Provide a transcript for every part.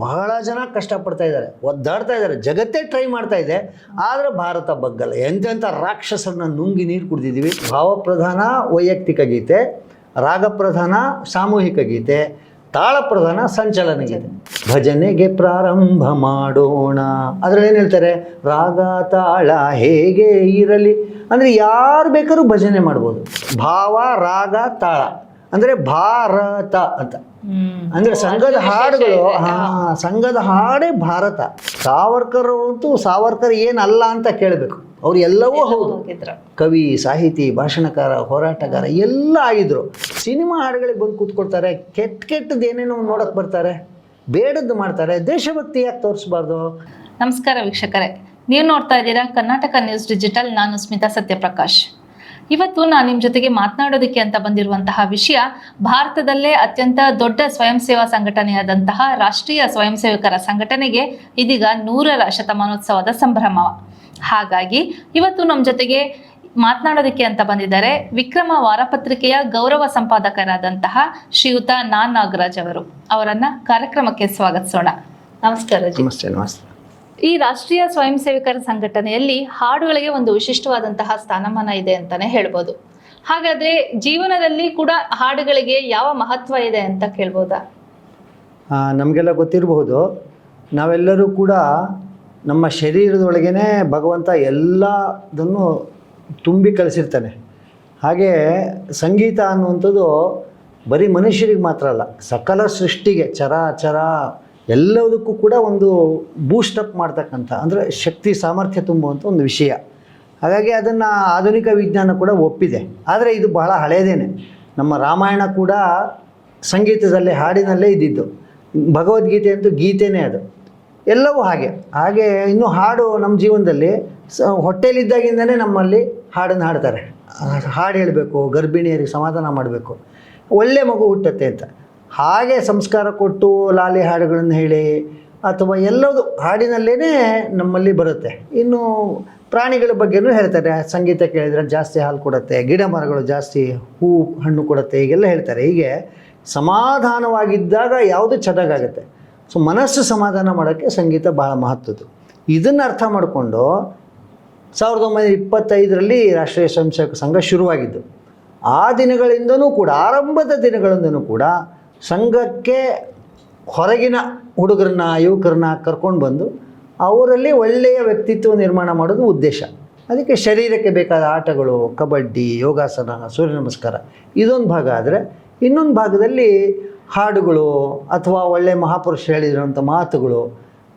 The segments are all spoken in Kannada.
ಬಹಳ ಜನ ಕಷ್ಟಪಡ್ತಾ ಇದ್ದಾರೆ, ಒದ್ದಾಡ್ತಾ ಇದ್ದಾರೆ, ಜಗತ್ತೇ ಟ್ರೈ ಮಾಡ್ತಾ ಇದೆ. ಆದರೆ ಭಾರತ ಬಗ್ಗಲ್ಲ. ಎಂತೆಂಥ ರಾಕ್ಷಸರನ್ನ ನುಂಗಿ ನೀರು ಕುಡಿದಿದ್ದೀವಿ. ಭಾವಪ್ರಧಾನ ವೈಯಕ್ತಿಕ ಗೀತೆ, ರಾಗಪ್ರಧಾನ ಸಾಮೂಹಿಕ ಗೀತೆ, ತಾಳಪ್ರಧಾನ ಸಂಚಲನ ಗೀತೆ. ಭಜನೆಗೆ ಪ್ರಾರಂಭ ಮಾಡೋಣ. ಅದರಲ್ಲಿ ಏನು ಹೇಳ್ತಾರೆ? ರಾಗ, ತಾಳ ಹೇಗೆ ಇರಲಿ. ಅಂದರೆ ಯಾರು ಬೇಕಾದ್ರೂ ಭಜನೆ ಮಾಡ್ಬೋದು. ಭಾವ, ರಾಗ, ತಾಳ. ಅಂದರೆ ಭಾರತ ಅಂತ. ಅಂದ್ರೆ ಸಂಘದ ಹಾಡುಗಳು ಹಾ ಸಂಘದ ಹಾಡೇ ಭಾರತ. ಸಾವರ್ಕರ್ ಅಂತೂ ಸಾವರ್ಕರ್ ಏನಲ್ಲ ಅಂತ ಕೇಳಬೇಕು. ಅವ್ರು ಎಲ್ಲವೂ ಹೌದು. ಕವಿ ಸಾಹಿತಿ ಭಾಷಣಕಾರ ಹೋರಾಟಗಾರ ಎಲ್ಲ ಆಗಿದ್ರು. ಸಿನಿಮಾ ಹಾಡುಗಳಿಗೆ ಬಂದು ಕೂತ್ಕೊಳ್ತಾರೆ ಕೆಟ್ಟ ಕೆಟ್ಟದ್ದು ಏನೇನೋ ನೋಡಕ್ ಬರ್ತಾರೆ ಬೇಡದ್ದು ಮಾಡ್ತಾರೆ ದೇಶಭಕ್ತಿ ಯಾಕೆ ತೋರಿಸ್ಬಾರ್ದು? ನಮಸ್ಕಾರ ವೀಕ್ಷಕರೇ. ನೀವು ನೋಡ್ತಾ ಇದ್ದೀರಾ ಕರ್ನಾಟಕ ನ್ಯೂಸ್ ಡಿಜಿಟಲ್ ನಾನು ಸ್ಮಿತಾ ಸತ್ಯಪ್ರಕಾಶ್. ಇವತ್ತು ನಾನು ನಿಮ್ಮ ಜೊತೆಗೆ ಮಾತನಾಡೋದಕ್ಕೆ ಅಂತ ಬಂದಿರುವಂತಹ ವಿಷಯ ಭಾರತದಲ್ಲೇ ಅತ್ಯಂತ ದೊಡ್ಡ ಸ್ವಯಂ ಸೇವಾ ಸಂಘಟನೆಯಾದಂತಹ ರಾಷ್ಟ್ರೀಯ ಸ್ವಯಂ ಸೇವಕರ ಸಂಘಟನೆಗೆ ಇದೀಗ ನೂರರ ಶತಮಾನೋತ್ಸವದ ಸಂಭ್ರಮ. ಹಾಗಾಗಿ ಇವತ್ತು ನಮ್ಮ ಜೊತೆಗೆ ಮಾತನಾಡೋದಕ್ಕೆ ಅಂತ ಬಂದಿದ್ದಾರೆ ವಿಕ್ರಮ ವಾರಪತ್ರಿಕೆಯ ಗೌರವ ಸಂಪಾದಕರಾದಂತಹ ಶ್ರೀಯುತ ನಾನ್ ನಾಗರಾಜ್ ಅವರು. ಅವರನ್ನ ಕಾರ್ಯಕ್ರಮಕ್ಕೆ ಸ್ವಾಗತಿಸೋಣ. ನಮಸ್ಕಾರ ನಮಸ್ತೆ ನಮಸ್ತೆ. ಈ ರಾಷ್ಟ್ರೀಯ ಸ್ವಯಂ ಸೇವಕರ ಸಂಘಟನೆಯಲ್ಲಿ ಹಾಡುಗಳಿಗೆ ಒಂದು ವಿಶಿಷ್ಟವಾದಂತಹ ಸ್ಥಾನಮಾನ ಇದೆ ಅಂತಾನೆ ಹೇಳ್ಬೋದು. ಹಾಗಾದ್ರೆ ಜೀವನದಲ್ಲಿ ಕೂಡ ಹಾಡುಗಳಿಗೆ ಯಾವ ಮಹತ್ವ ಇದೆ ಅಂತ ಕೇಳ್ಬೋದಾ? ನಮಗೆಲ್ಲ ಗೊತ್ತಿರಬಹುದು. ನಾವೆಲ್ಲರೂ ಕೂಡ ನಮ್ಮ ಶರೀರದೊಳಗೇನೆ ಭಗವಂತ ಎಲ್ಲದನ್ನು ತುಂಬಿ ಕಳಿಸಿರ್ತಾನೆ. ಹಾಗೆ ಸಂಗೀತ ಅನ್ನುವಂಥದ್ದು ಬರೀ ಮನುಷ್ಯರಿಗೆ ಮಾತ್ರ ಅಲ್ಲ, ಸಕಲ ಸೃಷ್ಟಿಗೆ ಚರ ಚರ ಎಲ್ಲದಕ್ಕೂ ಕೂಡ ಒಂದು ಬೂಸ್ಟಪ್ ಮಾಡ್ತಕ್ಕಂಥ, ಅಂದರೆ ಶಕ್ತಿ ಸಾಮರ್ಥ್ಯ ತುಂಬುವಂಥ ಒಂದು ವಿಷಯ. ಹಾಗಾಗಿ ಅದನ್ನು ಆಧುನಿಕ ವಿಜ್ಞಾನ ಕೂಡ ಒಪ್ಪಿದೆ. ಆದರೆ ಇದು ಬಹಳ ಹಳೆಯದೇನೆ ನಮ್ಮ ರಾಮಾಯಣ ಕೂಡ ಸಂಗೀತದಲ್ಲೇ, ಹಾಡಿನಲ್ಲೇ ಇದ್ದಿದ್ದು. ಭಗವದ್ಗೀತೆ ಅಂತೂ ಗೀತೆನೇ ಅದು. ಎಲ್ಲವೂ ಹಾಗೆ. ಹಾಗೆ ಇನ್ನು ಹಾಡು ನಮ್ಮ ಜೀವನದಲ್ಲಿ ಸ ಹೊಟ್ಟೆಲಿದ್ದಾಗಿಂದನೇ ನಮ್ಮಲ್ಲಿ ಹಾಡನ್ನು ಹಾಡ್ತಾರೆ. ಹಾಡು ಹೇಳಬೇಕು, ಗರ್ಭಿಣಿಯರಿಗೆ ಸಮಾಧಾನ ಮಾಡಬೇಕು. ಒಳ್ಳೆ ಮಗು ಹುಟ್ಟತ್ತೆ ಅಂತ. ಹಾಗೆ ಸಂಸ್ಕಾರ ಕೊಟ್ಟು ಲಾಲಿ ಹಾಡುಗಳನ್ನು ಹೇಳಿ ಅಥವಾ ಎಲ್ಲದು ಹಾಡಿನಲ್ಲೇ ನಮ್ಮಲ್ಲಿ ಬರುತ್ತೆ. ಇನ್ನು ಪ್ರಾಣಿಗಳ ಬಗ್ಗೆನೂ ಹೇಳ್ತಾರೆ. ಸಂಗೀತ ಕೇಳಿದರೆ ಜಾಸ್ತಿ ಹಾಲು ಕೊಡುತ್ತೆ, ಗಿಡ ಮರಗಳು ಜಾಸ್ತಿ ಹೂ, ಹಣ್ಣು ಕೊಡುತ್ತೆ, ಹೀಗೆಲ್ಲ ಹೇಳ್ತಾರೆ. ಹೀಗೆ ಸಮಾಧಾನವಾಗಿದ್ದಾಗ ಯಾವುದು ಚೆನ್ನಾಗಾಗುತ್ತೆ. ಸೊ ಮನಸ್ಸು ಸಮಾಧಾನ ಮಾಡೋಕ್ಕೆ ಸಂಗೀತ ಬಹಳ ಮಹತ್ವದ್ದು. ಇದನ್ನು ಅರ್ಥ ಮಾಡಿಕೊಂಡು ಸಾವಿರದ ಒಂಬೈನೂರ ಇಪ್ಪತ್ತೈದರಲ್ಲಿ ರಾಷ್ಟ್ರೀಯ ಸ್ವಯಂ ಸೇವಕ ಸಂಘ ಶುರುವಾಗಿದ್ದು. ಆ ದಿನಗಳಿಂದನೂ ಕೂಡ, ಆರಂಭದ ದಿನಗಳಿಂದನೂ ಕೂಡ ಸಂಘಕ್ಕೆ ಹೊರಗಿನ ಹುಡುಗರನ್ನ, ಯುವಕರನ್ನ ಕರ್ಕೊಂಡು ಬಂದು ಅವರಲ್ಲಿ ಒಳ್ಳೆಯ ವ್ಯಕ್ತಿತ್ವ ನಿರ್ಮಾಣ ಮಾಡೋದು ಉದ್ದೇಶ. ಅದಕ್ಕೆ ಶರೀರಕ್ಕೆ ಬೇಕಾದ ಆಟಗಳು, ಕಬಡ್ಡಿ, ಯೋಗಾಸನ, ಸೂರ್ಯ ನಮಸ್ಕಾರ ಇದೊಂದು ಭಾಗ. ಆದರೆ ಇನ್ನೊಂದು ಭಾಗದಲ್ಲಿ ಹಾಡುಗಳು ಅಥವಾ ಒಳ್ಳೆಯ ಮಹಾಪುರುಷ ಹೇಳಿರೋಂಥ ಮಾತುಗಳು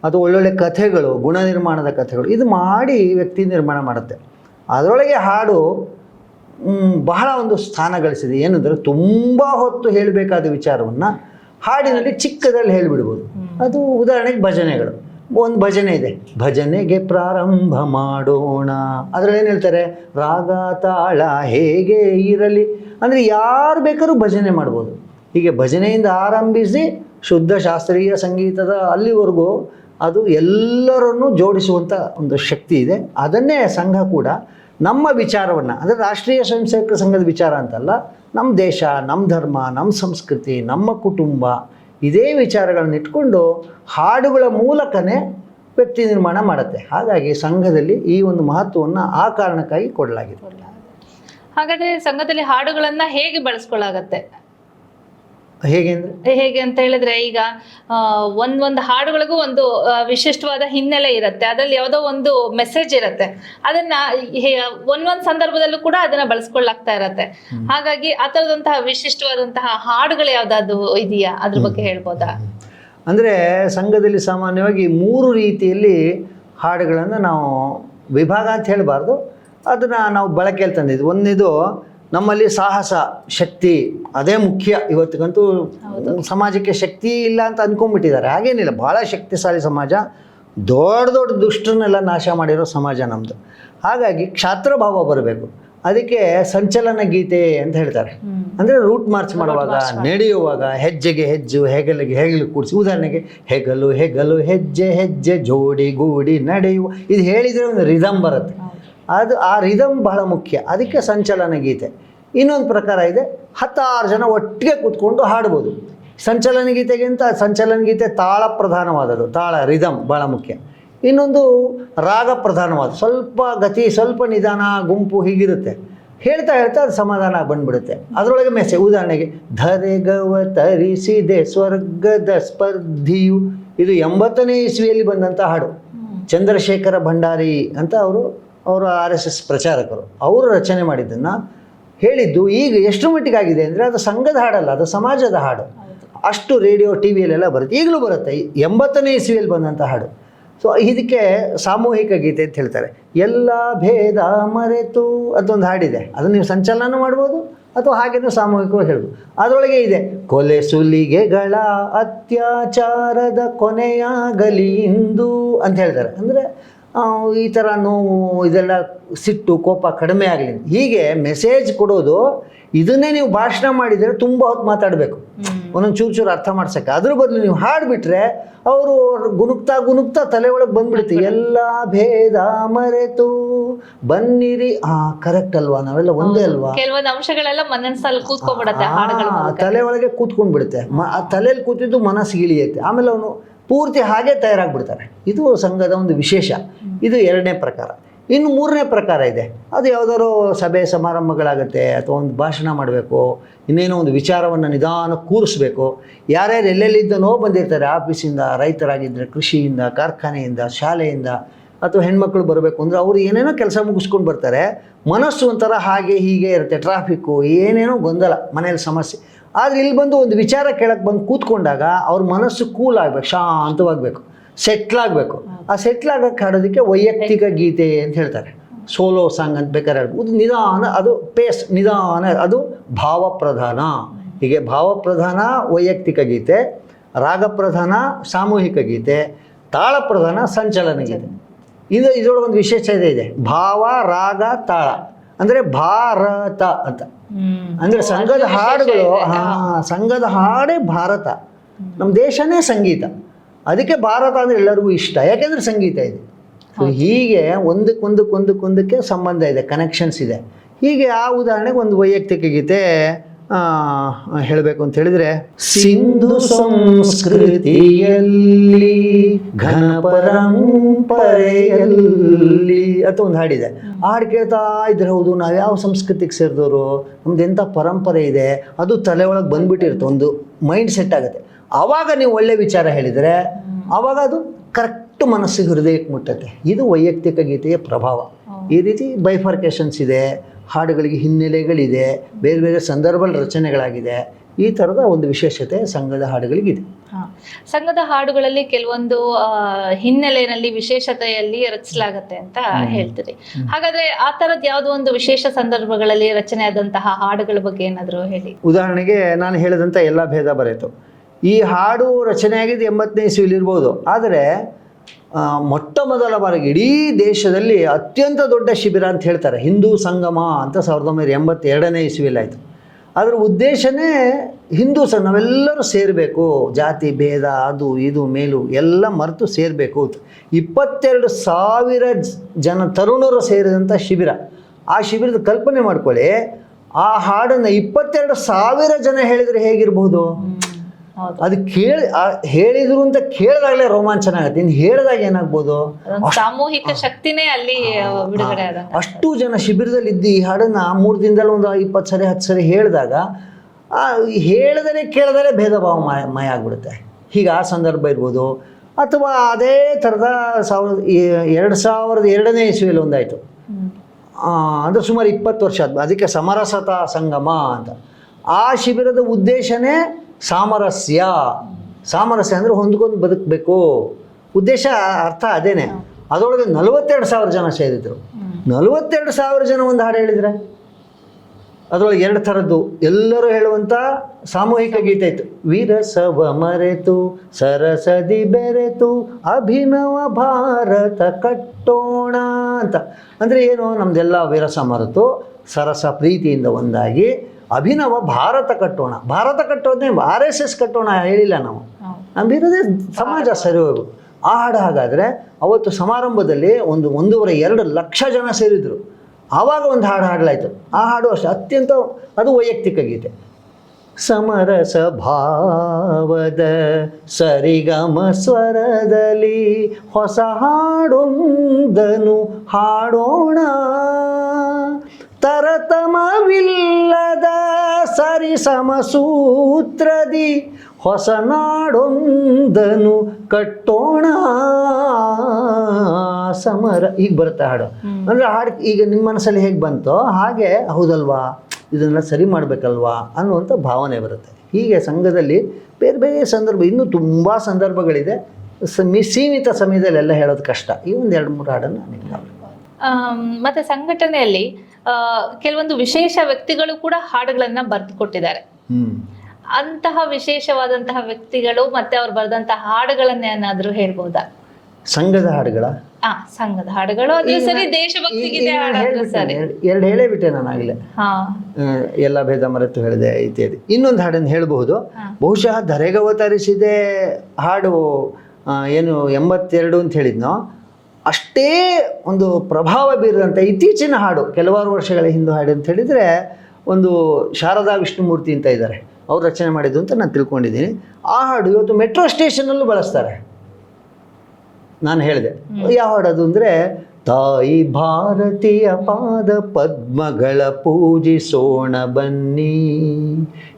ಅಥವಾ ಒಳ್ಳೊಳ್ಳೆ ಕಥೆಗಳು ಗುಣ ನಿರ್ಮಾಣದ ಕಥೆಗಳು ಇದು ಮಾಡಿ ವ್ಯಕ್ತಿ ನಿರ್ಮಾಣ ಮಾಡುತ್ತೆ. ಅದರೊಳಗೆ ಹಾಡು ಬಹಳ ಒಂದು ಸ್ಥಾನ ಗಳಿಸಿದೆ. ಏನಂದರೆ ತುಂಬ ಹೊತ್ತು ಹೇಳಬೇಕಾದ ವಿಚಾರವನ್ನು ಹಾಡಿನಲ್ಲಿ ಚಿಕ್ಕದಲ್ಲಿ ಹೇಳಿಬಿಡ್ಬೋದು. ಅದು ಉದಾಹರಣೆಗೆ ಭಜನೆಗಳು. ಒಂದು ಭಜನೆ ಇದೆ. ಭಜನೆಗೆ ಪ್ರಾರಂಭ ಮಾಡೋಣ. ಅದರಲ್ಲಿ ಏನು ಹೇಳ್ತಾರೆ? ರಾಗ ತಾಳ ಹೇಗೆ ಇರಲಿ. ಅಂದರೆ ಯಾರು ಬೇಕಾದ್ರೂ ಭಜನೆ ಮಾಡ್ಬೋದು. ಹೀಗೆ ಭಜನೆಯಿಂದ ಆರಂಭಿಸಿ ಶುದ್ಧ ಶಾಸ್ತ್ರೀಯ ಸಂಗೀತದ ಅಲ್ಲಿವರೆಗೂ ಅದು ಎಲ್ಲರನ್ನೂ ಜೋಡಿಸುವಂಥ ಒಂದು ಶಕ್ತಿ ಇದೆ. ಅದನ್ನೇ ಸಂಘ ಕೂಡ ನಮ್ಮ ವಿಚಾರವನ್ನು, ಅಂದರೆ ರಾಷ್ಟ್ರೀಯ ಸ್ವಯಂ ಸೇವಕ ಸಂಘದ ವಿಚಾರ ಅಂತಲ್ಲ ನಮ್ಮ ದೇಶ ನಮ್ಮ ಧರ್ಮ ನಮ್ಮ ಸಂಸ್ಕೃತಿ, ನಮ್ಮ ಕುಟುಂಬ, ಇದೇ ವಿಚಾರಗಳನ್ನು ಇಟ್ಕೊಂಡು ಹಾಡುಗಳ ಮೂಲಕನೇ ವ್ಯಕ್ತಿ ನಿರ್ಮಾಣ ಮಾಡುತ್ತೆ. ಹಾಗಾಗಿ ಸಂಘದಲ್ಲಿ ಈ ಒಂದು ಮಹತ್ವವನ್ನು ಆ ಕಾರಣಕ್ಕಾಗಿ ಕೊಡಲಾಗಿದೆ. ಹಾಗಾದರೆ ಸಂಘದಲ್ಲಿ ಹಾಡುಗಳನ್ನು ಹೇಗೆ ಬಳಸ್ಕೊಳ್ಳಾಗತ್ತೆ ಹೇಗೆ ಅಂದರೆ? ಹೇಗೆ ಅಂತ ಹೇಳಿದ್ರೆ ಈಗ ಒಂದೊಂದು ಒಂದ್ ಒಂದ್ ಹಾಡುಗಳಿಗೂ ಒಂದು ವಿಶಿಷ್ಟವಾದ ಹಿನ್ನೆಲೆ ಇರುತ್ತೆ. ಅದ್ರಲ್ಲಿ ಯಾವುದೋ ಒಂದು ಮೆಸೇಜ್ ಇರುತ್ತೆ. ಅದನ್ನ ಒಂದೊಂದ್ ಸಂದರ್ಭದಲ್ಲೂ ಕೂಡ ಅದನ್ನ ಬಳಸ್ಕೊಳ್ಳಾಗ್ತಾ ಇರತ್ತೆ. ಹಾಗಾಗಿ ಆ ಥರದಂತಹ ವಿಶಿಷ್ಟವಾದಂತಹ ಹಾಡುಗಳು ಯಾವ್ದಾದ್ರು ಇದೆಯಾ? ಅದ್ರ ಬಗ್ಗೆ ಹೇಳ್ಬೋದಾ? ಅಂದ್ರೆ ಸಂಘದಲ್ಲಿ ಸಾಮಾನ್ಯವಾಗಿ ಮೂರು ರೀತಿಯಲ್ಲಿ ಹಾಡುಗಳನ್ನು ನಾವು ವಿಭಾಗ ಅಂತ ಹೇಳಬಾರ್ದು. ಅದನ್ನ ನಾವು ಬಳಕೆಯಲ್ಲಿ ತಂದಿದ್ವಿ ಒಂದಿದು ನಮ್ಮಲ್ಲಿ ಸಾಹಸ ಶಕ್ತಿ ಅದೇ ಮುಖ್ಯ. ಇವತ್ತಿಗಂತೂ ಸಮಾಜಕ್ಕೆ ಶಕ್ತಿ ಇಲ್ಲ ಅಂತ ಅಂದ್ಕೊಂಡ್ಬಿಟ್ಟಿದ್ದಾರೆ ಹಾಗೇನಿಲ್ಲ ಭಾಳ ಶಕ್ತಿಶಾಲಿ ಸಮಾಜ ದೊಡ್ಡ ದೊಡ್ಡ ದುಷ್ಟರನ್ನೆಲ್ಲ ನಾಶ ಮಾಡಿರೋ ಸಮಾಜ ನಮ್ಮದು ಹಾಗಾಗಿ ಕ್ಷಾತ್ರಭಾವ ಬರಬೇಕು. ಅದಕ್ಕೆ ಸಂಚಲನ ಗೀತೆ ಅಂತ ಹೇಳ್ತಾರೆ. ಅಂದರೆ ರೂಟ್ ಮಾರ್ಚ್ ಮಾಡುವಾಗ ನಡೆಯುವಾಗ ಹೆಜ್ಜೆಗೆ ಹೆಜ್ಜು ಹೆಗಲಿಗೆ ಹೆಗಲು ಕೂಡಿಸಿ ಉದಾಹರಣೆಗೆ ಹೆಗಲು ಹೆಗಲು ಹೆಜ್ಜೆ ಹೆಜ್ಜೆ ಜೋಡಿ ಗೂಡಿ ನಡೆಯುವ ಇದು ಹೇಳಿದರೆ ಒಂದು ರಿದಮ್ ಬರುತ್ತೆ. ಅದು ಆ ರಿದಮ್ ಬಹಳ ಮುಖ್ಯ. ಅದಕ್ಕೆ ಸಂಚಲನ ಗೀತೆ. ಇನ್ನೊಂದು ಪ್ರಕಾರ ಇದೆ ಹತ್ತಾರು ಜನ ಒಟ್ಟಿಗೆ ಕೂತ್ಕೊಂಡು ಹಾಡ್ಬೋದು. ಸಂಚಲನ ಗೀತೆಗಿಂತ ಸಂಚಲನ ಗೀತೆ ತಾಳ ಪ್ರಧಾನವಾದದ್ದು ತಾಳ ರಿದಮ್ ಭಾಳ ಮುಖ್ಯ. ಇನ್ನೊಂದು ರಾಗ ಪ್ರಧಾನವಾದ ಸ್ವಲ್ಪ ಗತಿ ಸ್ವಲ್ಪ ನಿಧಾನ ಗುಂಪು ಹೀಗಿರುತ್ತೆ. ಹೇಳ್ತಾ ಹೇಳ್ತಾ ಅದು ಸಮಾಧಾನ ಬಂದ್ಬಿಡುತ್ತೆ. ಅದರೊಳಗೆ ಮೆಸೆ ಉದಾಹರಣೆಗೆ ಧರೆಗವ ತರಿಸಿದೆ ಸ್ವರ್ಗದ ಸ್ಪರ್ಧಿಯು. ಇದು ಎಂಬತ್ತನೇ ಇಸ್ವಿಯಲ್ಲಿ ಬಂದಂಥ ಹಾಡು. ಚಂದ್ರಶೇಖರ ಭಂಡಾರಿ ಅಂತ ಅವರು ಅವರು ಆರ್ ಎಸ್ ಎಸ್ ಪ್ರಚಾರಕರು, ಅವರು ರಚನೆ ಮಾಡಿದ್ದನ್ನು ಹೇಳಿದ್ದು ಈಗ ಎಷ್ಟು ಮಟ್ಟಿಗೆ ಆಗಿದೆ ಅಂದರೆ ಅದು ಸಂಘದ ಹಾಡಲ್ಲ, ಅದು ಸಮಾಜದ ಹಾಡು. ಅಷ್ಟು ರೇಡಿಯೋ, ಟಿ ವಿಯಲ್ಲೆಲ್ಲ ಬರುತ್ತೆ. ಈಗಲೂ ಬರುತ್ತೆ. ಎಂಬತ್ತನೇ ಇಸ್ವಿಯಲ್ಲಿ ಬಂದಂಥ ಹಾಡು. ಸೊ ಇದಕ್ಕೆ ಸಾಮೂಹಿಕ ಗೀತೆ ಅಂತ ಹೇಳ್ತಾರೆ. ಎಲ್ಲ ಭೇದ ಮರೆತು ಅದೊಂದು ಹಾಡಿದೆ. ಅದನ್ನು ನೀವು ಸಂಚಲನ ಮಾಡ್ಬೋದು ಅಥವಾ ಹಾಗೇನೂ ಸಾಮೂಹಿಕವಾಗಿ ಹೇಳ್ಬೋದು. ಅದರೊಳಗೆ ಇದೆ, ಕೊಲೆ ಸುಲಿಗೆಗಳ ಅತ್ಯಾಚಾರದ ಕೊನೆಯಾಗಲಿ ಇಂದು ಅಂತ ಹೇಳ್ತಾರೆ. ಅಂದರೆ ಈ ಥರ ನೋವು ಇದೆಲ್ಲ ಸಿಟ್ಟು ಕೋಪ ಕಡಿಮೆ ಆಗಲಿ ಹೀಗೆ ಮೆಸೇಜ್ ಕೊಡೋದು ಇದನ್ನೇ ನೀವು ಭಾಷಣ ಮಾಡಿದರೆ ತುಂಬ ಹೊತ್ತು ಮಾತಾಡಬೇಕು. ಒಂದೊಂದು ಚೂರು ಚೂರು ಅರ್ಥ ಮಾಡ್ಸಕ್ಕೆ. ಅದ್ರ ಬದಲು ನೀವು ಹಾಡ್ಬಿಟ್ರೆ ಅವರು ಗುಣುಕ್ತಾ ಗುಣುಕ್ತಾ ತಲೆ ಒಳಗೆ ಬಂದ್ಬಿಡುತ್ತೆ ಎಲ್ಲ ಭೇದ ಮರೆತು ಬನ್ನಿರಿ. ಆ ಕರೆಕ್ಟ್ ಅಲ್ವಾ? ನಾವೆಲ್ಲ ಒಂದೇ ಅಲ್ವಾ? ಕೆಲವೊಂದು ಅಂಶಗಳೆಲ್ಲ ಮನಸ್ಸಲ್ಲಿ ಕೂತ್ಕೊಂಡ್ಬಿಡತ್ತೆ ತಲೆ ಒಳಗೆ ಕೂತ್ಕೊಂಡ್ಬಿಡುತ್ತೆ. ಮ ಆ ತಲೆಯಲ್ಲಿ ಕೂತಿದ್ದು ಮನಸ್ಸಿಗೆ ಇಳಿಯುತ್ತೆ. ಆಮೇಲೆ ಅವನು ಪೂರ್ತಿ ಹಾಗೆ ತಯಾರಾಗ್ಬಿಡ್ತಾರೆ. ಇದು ಸಂಘದ ಒಂದು ವಿಶೇಷ. ಇದು ಎರಡನೇ ಪ್ರಕಾರ. ಇನ್ನು ಮೂರನೇ ಪ್ರಕಾರ ಇದೆ. ಅದು ಯಾವುದಾದ್ರು ಸಭೆ ಸಮಾರಂಭಗಳಾಗುತ್ತೆ ಅಥವಾ ಒಂದು ಭಾಷಣ ಮಾಡಬೇಕು, ಇನ್ನೇನೋ ಒಂದು ವಿಚಾರವನ್ನು ನಿಧಾನ ಕೂರಿಸ್ಬೇಕು. ಯಾರ್ಯಾರು ಎಲ್ಲೆಲ್ಲಿದ್ದನೋ ಬಂದಿರ್ತಾರೆ, ಆಫೀಸಿಂದ ರೈತರಾಗಿದ್ದರೆ ಕೃಷಿಯಿಂದ, ಕಾರ್ಖಾನೆಯಿಂದ, ಶಾಲೆಯಿಂದ ಅಥವಾ ಹೆಣ್ಮಕ್ಳು ಬರಬೇಕು ಅಂದರೆ ಅವರು ಏನೇನೋ ಕೆಲಸ ಮುಗಿಸ್ಕೊಂಡು ಬರ್ತಾರೆ. ಮನಸ್ಸು ಒಂಥರ ಹಾಗೆ ಹೀಗೆ ಇರುತ್ತೆ. ಟ್ರಾಫಿಕ್ಕು ಏನೇನೋ ಗೊಂದಲ ಮನೇಲಿ ಸಮಸ್ಯೆ. ಆದರೆ ಇಲ್ಲಿ ಬಂದು ಒಂದು ವಿಚಾರ ಕೇಳಕ್ಕೆ ಬಂದು ಕೂತ್ಕೊಂಡಾಗ ಅವ್ರ ಮನಸ್ಸು ಕೂಲ್ ಆಗಬೇಕು, ಶಾಂತವಾಗಬೇಕು ಸೆಟ್ಲ್ ಆಗಬೇಕು. ಆ ಸೆಟ್ಲ್ ಆಗಕ್ಕೆ ಹಾಡೋದಕ್ಕೆ ವೈಯಕ್ತಿಕ ಗೀತೆ ಅಂತ ಹೇಳ್ತಾರೆ. ಸೋಲೋ ಸಾಂಗ್ ಅಂತ ಬೇಕಾದ್ರೆ ಹೇಳ್ಬೋದು. ನಿಧಾನ, ಅದು ಪೇಸ್ ನಿಧಾನ, ಅದು ಭಾವಪ್ರಧಾನ. ಹೀಗೆ ಭಾವಪ್ರಧಾನ, ವೈಯಕ್ತಿಕ ಗೀತೆ, ರಾಗಪ್ರಧಾನ, ಸಾಮೂಹಿಕ ಗೀತೆ, ತಾಳಪ್ರಧಾನ, ಸಂಚಲನ ಗೀತೆ. ಇದು ಇದರೊಳಗೆ ಒಂದು ವಿಶೇಷ ಇದೆ ಇದೆ. ಭಾವ, ರಾಗ, ತಾಳ. ಅಂದರೆ ಭಾರತ ಅಂತ. ಅಂದ್ರೆ ಸಂಘದ ಹಾಡುಗಳು ಹಾ ಸಂಘದ ಹಾಡೇ ಭಾರತ. ನಮ್ಮ ದೇಶನೇ ಸಂಗೀತ. ಅದಕ್ಕೆ ಭಾರತ ಅಂದರೆ ಎಲ್ಲರಿಗೂ ಇಷ್ಟ. ಯಾಕೆಂದರೆ ಸಂಗೀತ ಇದೆ. ಹೀಗೆ ಒಂದಕ್ಕೊಂದಕ್ಕೊಂದಕ್ಕೊಂದಕ್ಕೆ ಸಂಬಂಧ ಇದೆ ಕನೆಕ್ಷನ್ಸ್ ಇದೆ. ಹೀಗೆ ಆ ಉದಾಹರಣೆಗೆ ಒಂದು ವೈಯಕ್ತಿಕ ಗೀತೆ ಹೇಳಬೇಕು ಅಂತ ಹೇಳಿದ್ರೆ, ಸಿಂಧು ಸಂಸ್ಕೃತಿಯಲ್ಲಿ ಘನ ಪರಂಪರೆಯಲ್ಲಿ ಅಂತ ಒಂದು ಹಾಡಿದೆ ಹಾಡು ಕೇಳ್ತಾ ಇದ್ರೆ ಹೌದು, ನಾವು ಯಾವ ಸಂಸ್ಕೃತಿಗೆ ಸೇರಿದವರು? ನಮ್ದು ಎಂಥ ಪರಂಪರೆ ಇದೆ? ಅದು ತಲೆ ಒಳಗೆ ಬಂದ್ಬಿಟ್ಟಿರುತ್ತೆ, ಒಂದು ಮೈಂಡ್ ಸೆಟ್ ಆಗುತ್ತೆ. ಆವಾಗ ನೀವು ಒಳ್ಳೆ ವಿಚಾರ ಹೇಳಿದರೆ ಆವಾಗ ಅದು ಕರೆಕ್ಟ್ ಮನಸ್ಸಿಗೆ ಹೃದಯಕ್ಕೆ ಮುಟ್ಟತ್ತೆ. ಇದು ವೈಯಕ್ತಿಕ ಗೀತೆಯ ಪ್ರಭಾವ. ಈ ರೀತಿ ಬೈಫರ್ಕೇಶನ್ಸ್ ಇದೆ. ಹಾಡುಗಳಿಗೆ ಹಿನ್ನೆಲೆಗಳಿದೆ ಬೇರೆ ಬೇರೆ ಸಂದರ್ಭದಲ್ಲಿ ರಚನೆಗಳಾಗಿದೆ. ಈ ಥರದ ಒಂದು ವಿಶೇಷತೆ ಸಂಘದ ಹಾಡುಗಳಿಗಿದೆ. ಸಂಘದ ಹಾಡುಗಳಲ್ಲಿ ಕೆಲವೊಂದು ಹಿನ್ನೆಲೆಯಲ್ಲಿ ವಿಶೇಷತೆಯಲ್ಲಿ ರಚಿಸಲಾಗತ್ತೆ ಅಂತ ಹೇಳ್ತೀರಿ. ಹಾಗಾದ್ರೆ ಆ ತರದ್ ಯಾವುದೋ ಒಂದು ವಿಶೇಷ ಸಂದರ್ಭಗಳಲ್ಲಿ ರಚನೆ ಆದಂತಹ ಹಾಡುಗಳ ಬಗ್ಗೆ ಏನಾದರೂ ಹೇಳಿ. ಉದಾಹರಣೆಗೆ ನಾನು ಹೇಳಿದಂಥ ಎಲ್ಲ ಭೇದ ಬರೆಯಿತು. ಈ ಹಾಡು ರಚನೆ ಆಗಿದ್ದು ಎಂಬತ್ತನೇ ಇಸ್ವಿಲಿರ್ಬೋದು ಆದರೆ ಮೊಟ್ಟ ಮೊದಲ ಬಾರಿಗೆ ಇಡೀ ದೇಶದಲ್ಲಿ ಅತ್ಯಂತ ದೊಡ್ಡ ಶಿಬಿರ ಅಂತ ಹೇಳ್ತಾರೆ. ಹಿಂದೂ ಸಂಗಮ ಅಂತ ಸಾವಿರದ ಒಂಬೈನೂರ ಎಂಬತ್ತೆರಡನೇ ಇಸ್ವಿಲಾಯಿತು ಅದರ ಉದ್ದೇಶನೇ ಹಿಂದೂ ಸ ನಾವೆಲ್ಲರೂ ಸೇರಬೇಕು. ಜಾತಿ, ಭೇದ, ಅದು, ಇದು, ಮೇಲು ಎಲ್ಲ ಮರೆತು ಸೇರಬೇಕು ಇಪ್ಪತ್ತೆರಡು ಸಾವಿರ ಜನ ತರುಣರು ಸೇರಿದಂಥ ಶಿಬಿರ. ಆ ಶಿಬಿರದ ಕಲ್ಪನೆ ಮಾಡ್ಕೊಳ್ಳಿ, ಆ ಹಾಡನ್ನು ಇಪ್ಪತ್ತೆರಡು ಸಾವಿರ ಜನ ಹೇಳಿದರೆ ಹೇಗಿರ್ಬೋದು ಅದು ಕೇಳಿ ಹೇಳಿದ್ರು ಅಂತ ಕೇಳಿದಾಗಲೇ ರೋಮಾಂಚನ ಆಗುತ್ತೆ. ಇನ್ನು ಹೇಳಿದಾಗ ಏನಾಗ್ಬೋದು? ಸಾಮೂಹಿಕ ಶಕ್ತಿನೇ ಅಲ್ಲಿ ಬಿಡುಗಡೆ ಅಷ್ಟು ಜನ ಶಿಬಿರದಲ್ಲಿ ಇದ್ದು ಈ ಹಾಡನ್ನ ಮೂರು ದಿನದಲ್ಲಿ ಒಂದು ಇಪ್ಪತ್ತು ಸರಿ ಹತ್ತು ಸರಿ ಹೇಳಿದಾಗ ಆ ಹೇಳಿದರೆ ಕೇಳಿದರೆ ಭೇದ ಭಾವ ಮಯ ಮಯ ಆಗ್ಬಿಡುತ್ತೆ. ಹೀಗೆ ಆ ಸಂದರ್ಭ ಇರ್ಬೋದು. ಅಥವಾ ಅದೇ ಥರದ ಸಾವಿರದ ಎರಡು ಸಾವಿರದ ಎರಡನೇ ಇಸ್ವಿಯಲ್ಲಿ ಒಂದಾಯಿತು. ಅಂದರೆ ಸುಮಾರು ಇಪ್ಪತ್ತು ವರ್ಷ ಅದಕ್ಕೆ ಸಮರಸತಾ ಸಂಗಮ ಅಂತ. ಆ ಶಿಬಿರದ ಉದ್ದೇಶನೇ ಸಾಮರಸ್ಯ. ಸಾಮರಸ್ಯ ಅಂದರೆ ಹೊಂದ್ಕೊಂಡು ಬದುಕಬೇಕು. ಉದ್ದೇಶ ಅರ್ಥ ಅದೇನೆ. ಅದರೊಳಗೆ ನಲವತ್ತೆರಡು ಸಾವಿರ ಜನ ಸೇರಿದ್ರು. ನಲವತ್ತೆರಡು ಸಾವಿರ ಜನ ಒಂದು ಹಾಡು ಹೇಳಿದ್ರೆ? ಅದರೊಳಗೆ ಎರಡು ಥರದ್ದು. ಎಲ್ಲರೂ ಹೇಳುವಂಥ ಸಾಮೂಹಿಕ ಗೀತೆ ಇತ್ತು ವಿರಸವ ಮರೆತು ಸರಸದಿ ಬೆರೆತು ಅಭಿನವ ಭಾರತ ಕಟ್ಟೋಣ ಅಂತ. ಅಂದರೆ ಏನು? ನಮ್ಮದೆಲ್ಲ ವೀರಸ ಮರೆತು ಸರಸ ಪ್ರೀತಿಯಿಂದ ಒಂದಾಗಿ ಅಭಿನವ ಭಾರತ ಕಟ್ಟೋಣ. ಭಾರತ ಕಟ್ಟೋದನ್ನೇ ಆರ್ ಎಸ್ ಎಸ್ ಕಟ್ಟೋಣ ಹೇಳಿಲ್ಲ ನಾವು. ನಮ್ಮಿರೋದೇ ಸಮಾಜ ಸರಿ ಹೋಗು. ಆ ಹಾಡು ಹಾಗಾದರೆ ಅವತ್ತು ಸಮಾರಂಭದಲ್ಲಿ ಒಂದು ಒಂದೂವರೆ ಎರಡು ಲಕ್ಷ ಜನ ಸೇರಿದರು. ಆವಾಗ ಒಂದು ಹಾಡು ಹಾಡಲಾಯಿತು. ಆ ಹಾಡು ಅಷ್ಟೇ ಅತ್ಯಂತ ಅದು ವೈಯಕ್ತಿಕ ಗೀತೆ. ಸಮರಸ ಭಾವದ ಸರಿಗಮ ಸ್ವರದಲ್ಲಿ ಹೊಸ ಹಾಡೊಂದನು ಹಾಡೋಣ. ತರತಮವಿಲ್ಲದ ಸರಿಸಮ ಸಮಸೂತ್ರದಿ ಹೊಸ ನಾಡೊಂದನು ಕಟ್ಟೋಣ. ಸಮರ. ಈಗ ಬರುತ್ತೆ ಹಾಡು. ಅಂದರೆ ಹಾಡು ಈಗ ನಿಮ್ಮ ಮನಸ್ಸಲ್ಲಿ ಹೇಗೆ ಬಂತೋ ಹಾಗೆ ಹೌದಲ್ವಾ? ಇದನ್ನೆಲ್ಲ ಸರಿ ಮಾಡಬೇಕಲ್ವಾ? ಅನ್ನುವಂಥ ಭಾವನೆ ಬರುತ್ತೆ. ಹೀಗೆ ಸಂಘದಲ್ಲಿ ಬೇರೆ ಬೇರೆ ಸಂದರ್ಭ ಇನ್ನೂ ತುಂಬ ಸಂದರ್ಭಗಳಿದೆ. ಸಮಿ ಸೀಮಿತ ಸಮಯದಲ್ಲಿ ಎಲ್ಲ ಹೇಳೋದು ಕಷ್ಟ. ಈ ಒಂದು ಎರಡು ಮೂರು ಹಾಡನ್ನು ಮತ್ತೆ ಸಂಘಟನೆಯಲ್ಲಿ ಕೆಲವೊಂದು ವಿಶೇಷ ವ್ಯಕ್ತಿಗಳು ಕೂಡ ಹಾಡುಗಳನ್ನ ಬರೆದು ಕೊಟ್ಟಿದ್ದಾರೆ. ಅಂತಹ ವಿಶೇಷವಾದಂತಹ ವ್ಯಕ್ತಿಗಳು ಮತ್ತೆ ಅವ್ರು ಬರೆದಂತಹ ಹಾಡುಗಳನ್ನೇನಾದ್ರೂ ಹೇಳ್ಬೋದಾ? ಸಂಘದ ಹಾಡುಗಳ? ಸಂಘದ ಹಾಡುಗಳು ಸರಿ ದೇಶಭಕ್ತಿ ಎರಡು ಹೇಳೇ ಬಿಟ್ಟೆ ನಾನು ಆಗಲೇ. ಹಾ. ಎಲ್ಲ ಭೇದ ಮರೆತು ಹೇಳಿದೆ ಇತ್ಯಾದಿ. ಇನ್ನೊಂದು ಹಾಡನ್ನು ಹೇಳಬಹುದು. ಬಹುಶಃ ಬಹುಶಃ ಧರೆಗವತರಿಸಿದೆ ಹಾಡು ಏನು ಎಂಬತ್ತೆರಡು ಅಂತ ಹೇಳಿದ್ನೋ? ಅಷ್ಟೇ ಒಂದು ಪ್ರಭಾವ ಬೀರಿದಂಥ ಇತ್ತೀಚಿನ ಹಾಡು ಕೆಲವಾರು ವರ್ಷಗಳ ಹಿಂದೆ ಹಾಡು ಅಂತ ಹೇಳಿದರೆ ಒಂದು ಶಾರದಾ ವಿಷ್ಣುಮೂರ್ತಿ ಅಂತ ಇದ್ದಾರೆ. ಅವ್ರು ರಚನೆ ಮಾಡಿದ್ದು ಅಂತ ನಾನು ತಿಳ್ಕೊಂಡಿದ್ದೀನಿ. ಆ ಹಾಡು ಇವತ್ತು ಮೆಟ್ರೋ ಸ್ಟೇಷನಲ್ಲೂ ಬಳಸ್ತಾರೆ. ನಾನು ಹೇಳಿದೆ. ಯಾವ ಹಾಡದು ಅಂದರೆ ತಾಯಿ ಭಾರತೀಯ ಪಾದ ಪದ್ಮಗಳ ಪೂಜಿಸೋಣ ಬನ್ನಿ.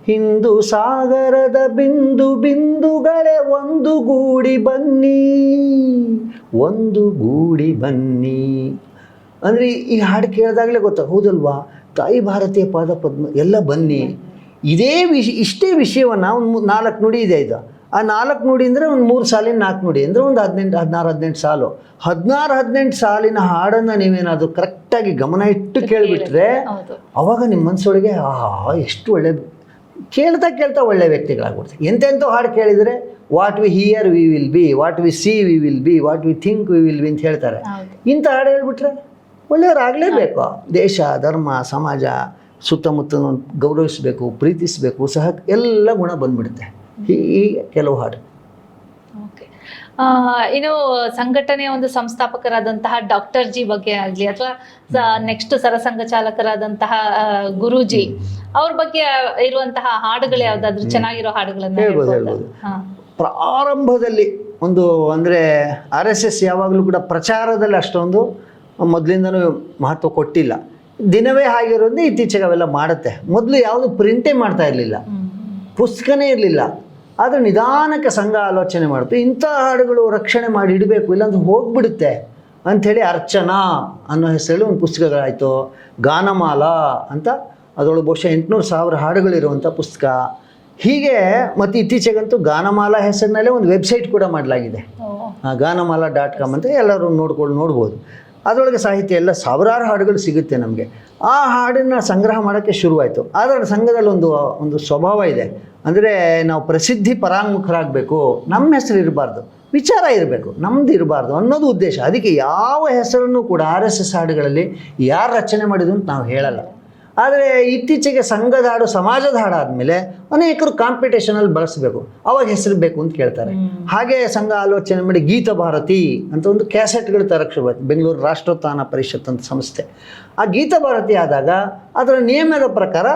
ಹಿಂದೂ ಸಾಗರದ ಬಿಂದು ಬಿಂದುಗಳೇ ಒಂದು ಗೂಡಿ ಬನ್ನಿ. ಒಂದು ಗೂಡಿ ಬನ್ನಿ. ಅಂದರೆ ಈ ಹಾಡು ಕೇಳಿದಾಗಲೇ ಗೊತ್ತಾ, ಹೌದಲ್ವಾ? ತಾಯಿ ಭಾರತೀಯ ಪಾದ ಪದ್ಮ ಎಲ್ಲ ಬನ್ನಿ. ಇದೇ ವಿಷ, ಇಷ್ಟೇ ವಿಷಯವನ್ನು ಒಂದು ನಾಲ್ಕು ನುಡಿ ಇದೆ ಇದು. ಆ ನಾಲ್ಕು ನುಡಿ ಅಂದರೆ ಒಂದು ಮೂರು ಸಾಲಿನ ನಾಲ್ಕು ನುಡಿ ಅಂದರೆ ಒಂದು ಹದಿನೆಂಟು ಹದಿನಾರು ಹದಿನೆಂಟು ಸಾಲು. ಹದಿನಾರು ಹದಿನೆಂಟು ಸಾಲಿನ ಹಾಡನ್ನು ನೀವೇನಾದರೂ ಕರೆಕ್ಟಾಗಿ ಗಮನ ಇಟ್ಟು ಕೇಳಿಬಿಟ್ರೆ ಅವಾಗ ನಿಮ್ಮ ಮನಸ್ಸೊಳಗೆ ಆಹಾ ಎಷ್ಟು ಒಳ್ಳೆ ಕೇಳ್ತಾ ಕೇಳ್ತಾ ಒಳ್ಳೆ ವ್ಯಕ್ತಿಗಳಾಗ್ಬಿಡ್ತಾರೆ. ಎಂತೆಂಥ ಹಾಡು ಕೇಳಿದರೆ what we hear we will be what we see we will be what we think we will be ಅಂತ ಹೇಳ್ತಾರೆ. ಇಂಥ ಹಾಡು ಹೇಳ್ಬಿಟ್ರೆ ಒಳ್ಳೆಯವರಾಗಲೇಬೇಕು. ದೇಶ ಧರ್ಮ ಸಮಾಜ ಸುತ್ತಮುತ್ತ ಗೌರವಿಸಬೇಕು ಪ್ರೀತಿಸಬೇಕು ಸಹ ಎಲ್ಲ ಗುಣ ಬಂದ್ಬಿಡುತ್ತೆ. ಹೀಗೆ ಕೆಲವು ಹಾಡು. ಓಕೆ. ಇನ್ನು ಸಂಘಟನೆಯ ಒಂದು ಸಂಸ್ಥಾಪಕರಾದಂತಹ ಡಾಕ್ಟರ್ ಜಿ ಬಗ್ಗೆ ಆಗಲಿ ಅಥವಾ ನೆಕ್ಸ್ಟ್ ಸರಸಂಘ ಚಾಲಕರಾದಂತಹ ಗುರುಜಿ ಅವ್ರ ಬಗ್ಗೆ ಇರುವಂತಹ ಹಾಡುಗಳು ಯಾವ್ದಾದ್ರು ಚೆನ್ನಾಗಿರೋ ಹಾಡುಗಳನ್ನ? ಪ್ರಾರಂಭದಲ್ಲಿ ಒಂದು ಅಂದರೆ ಆರ್ ಎಸ್ ಎಸ್ ಯಾವಾಗಲೂ ಕೂಡ ಪ್ರಚಾರದಲ್ಲಿ ಅಷ್ಟೊಂದು ಮೊದಲಿಂದನೂ ಮಹತ್ವ ಕೊಟ್ಟಿಲ್ಲ. ದಿನವೇ ಆಗಿರೋದೇ ಇತ್ತೀಚೆಗೆ ಅವೆಲ್ಲ ಮಾಡುತ್ತೆ. ಮೊದಲು ಯಾವುದು ಪ್ರಿಂಟೇ ಮಾಡ್ತಾ ಇರಲಿಲ್ಲ. ಪುಸ್ತಕನೇ ಇರಲಿಲ್ಲ. ಆದರೆ ನಿಧಾನಕ್ಕೆ ಸಂಘ ಆಲೋಚನೆ ಮಾಡ್ತು. ಇಂಥ ಹಾಡುಗಳು ರಕ್ಷಣೆ ಮಾಡಿ ಇಡಬೇಕು ಇಲ್ಲಾಂದ್ರೆ ಹೋಗ್ಬಿಡುತ್ತೆ ಅಂಥೇಳಿ ಅರ್ಚನಾ ಅನ್ನೋ ಹೆಸರಲ್ಲಿ ಒಂದು ಪುಸ್ತಕಗಳಾಯಿತು. ಗಾನಮಾಲಾ ಅಂತ. ಅದರೊಳಗೆ ಬಹುಶಃ ಎಂಟುನೂರು ಸಾವಿರ ಹಾಡುಗಳಿರುವಂಥ ಪುಸ್ತಕ. ಹೀಗೆ ಮತ್ತು ಇತ್ತೀಚೆಗಂತೂ ಗಾನಮಾಲಾ ಹೆಸರಿನಲ್ಲೇ ಒಂದು ವೆಬ್ಸೈಟ್ ಕೂಡ ಮಾಡಲಾಗಿದೆ. ಗಾನಮಾಲಾ ಡಾಟ್ ಕಾಮ್ ಅಂತ ಎಲ್ಲರೂ ನೋಡ್ಕೊಂಡು ನೋಡ್ಬೋದು. ಅದರೊಳಗೆ ಸಾಹಿತ್ಯ ಎಲ್ಲ ಸಾವಿರಾರು ಹಾಡುಗಳು ಸಿಗುತ್ತೆ ನಮಗೆ. ಆ ಹಾಡನ್ನು ಸಂಗ್ರಹ ಮಾಡೋಕ್ಕೆ ಶುರುವಾಯಿತು. ಆದರೆ ಸಂಘದಲ್ಲಿ ಒಂದು ಒಂದು ಸ್ವಭಾವ ಇದೆ. ಅಂದರೆ ನಾವು ಪ್ರಸಿದ್ಧಿ ಪರಾಂಗುಖರಾಗಬೇಕು ನಮ್ಮ ಹೆಸರು ಇರಬಾರ್ದು ವಿಚಾರ ಇರಬೇಕು ನಮ್ದು ಇರಬಾರ್ದು ಅನ್ನೋದು ಉದ್ದೇಶ. ಅದಕ್ಕೆ ಯಾವ ಹೆಸರನ್ನು ಕೂಡ ಆರ್ ಎಸ್ ಎಸ್ ಹಾಡುಗಳಲ್ಲಿ ಯಾರು ರಚನೆ ಮಾಡಿದ್ರು ಅಂತ ನಾವು ಹೇಳಲ್ಲ. ಆದರೆ ಇತ್ತೀಚೆಗೆ ಸಂಘದ ಹಾಡು ಸಮಾಜದ ಹಾಡು ಆದಮೇಲೆ ಅನೇಕರು ಕಾಂಪಿಟೇಷನಲ್ಲಿ ಬಳಸಬೇಕು ಅವಾಗ ಹೆಸರು ಬೇಕು ಅಂತ ಕೇಳ್ತಾರೆ. ಹಾಗೆ ಸಂಘ ಆಲೋಚನೆ ಮಾಡಿ ಗೀತ ಭಾರತಿ ಅಂತ ಒಂದು ಕ್ಯಾಸೆಟ್ಗಳು ತರಕ್ಕೆ ಬೆಂಗಳೂರು ರಾಷ್ಟ್ರೋತ್ಥಾನ ಪರಿಷತ್ ಅಂತ ಸಂಸ್ಥೆ. ಆ ಗೀತ ಭಾರತಿ ಆದಾಗ ಅದರ ನಿಯಮದ ಪ್ರಕಾರ